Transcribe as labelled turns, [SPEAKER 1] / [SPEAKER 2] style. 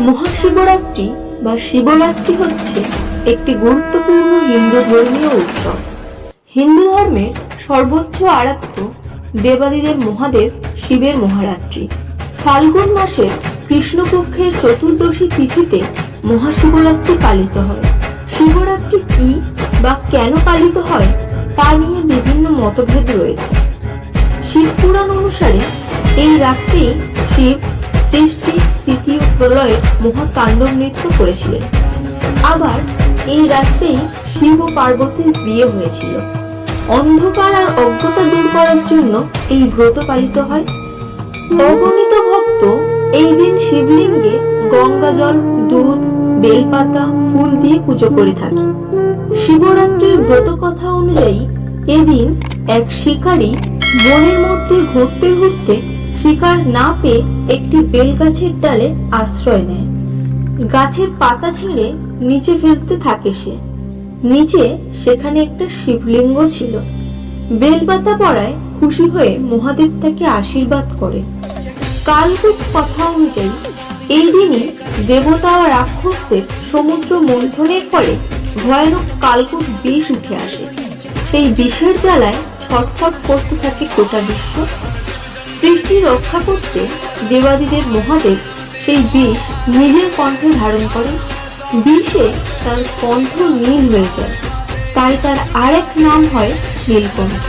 [SPEAKER 1] মহাশিবরাত্রি বা শিবরাত্রি হচ্ছে একটি গুরুত্বপূর্ণ হিন্দু ধর্মীয় উৎসব। হিন্দু ধর্মের সর্বোচ্চ আরাধ্য দেবাদিদেব মহাদেব শিবের মহারাত্রি। ফাল্গুন মাসের কৃষ্ণপক্ষের চতুর্দশী তিথিতে মহাশিবরাত্রি পালিত হয়। শিবরাত্রি কি বা কেন পালিত হয় তা নিয়ে বিভিন্ন মতভেদ রয়েছে। শিব পুরাণ অনুসারে এই রাত্রেই শিব সৃষ্টি প্রলয়ের মহাতাণ্ডব নৃত্য করেছিলেন। আবার এই রাত্রেই শিব পার্বতীর বিয়ে হয়েছিল। অন্ধকার আর অজ্ঞতা দূর করার জন্য এই ব্রত পালিত হয়। অগণিত ভক্ত এই দিন শিবলিঙ্গে গঙ্গা জল, দুধ, বেলপাতা, ফুল দিয়ে পুজো করে থাকে। শিবরাত্রির ব্রত কথা অনুযায়ী এদিন এক শিকারী বনের মধ্যে ঘুরতে ঘুরতে শিকার না পেয়ে একটি বেল গাছের ডালে আশ্রয় নেয়। গাছের পাতা ছিঁড়ে নিচে ফেলতে থাকে সে। নিচে সেখানে একটা শিবলিঙ্গ ছিল। বেলপাতা পড়ায় খুশি হয়ে মহাদেব তাকে আশীর্বাদ করে। কালকুট কথা অনুযায়ী এই দিনই দেবতা ও রাক্ষসদের সমুদ্র মন্থনের ফলে ভয়ানক কালকুট বিষ উঠে আসে। সেই বিষের জ্বালায় ছটফট করতে থাকে গোটা বিশ্ব। সৃষ্টি রক্ষা করতে দেবাদিদেব মহাদেব সেই বিষ নিজের কণ্ঠে ধারণ করে বিষে তার কণ্ঠ নীল হয়ে যায়। তাই তার আরেক নাম হয় নীলকণ্ঠ।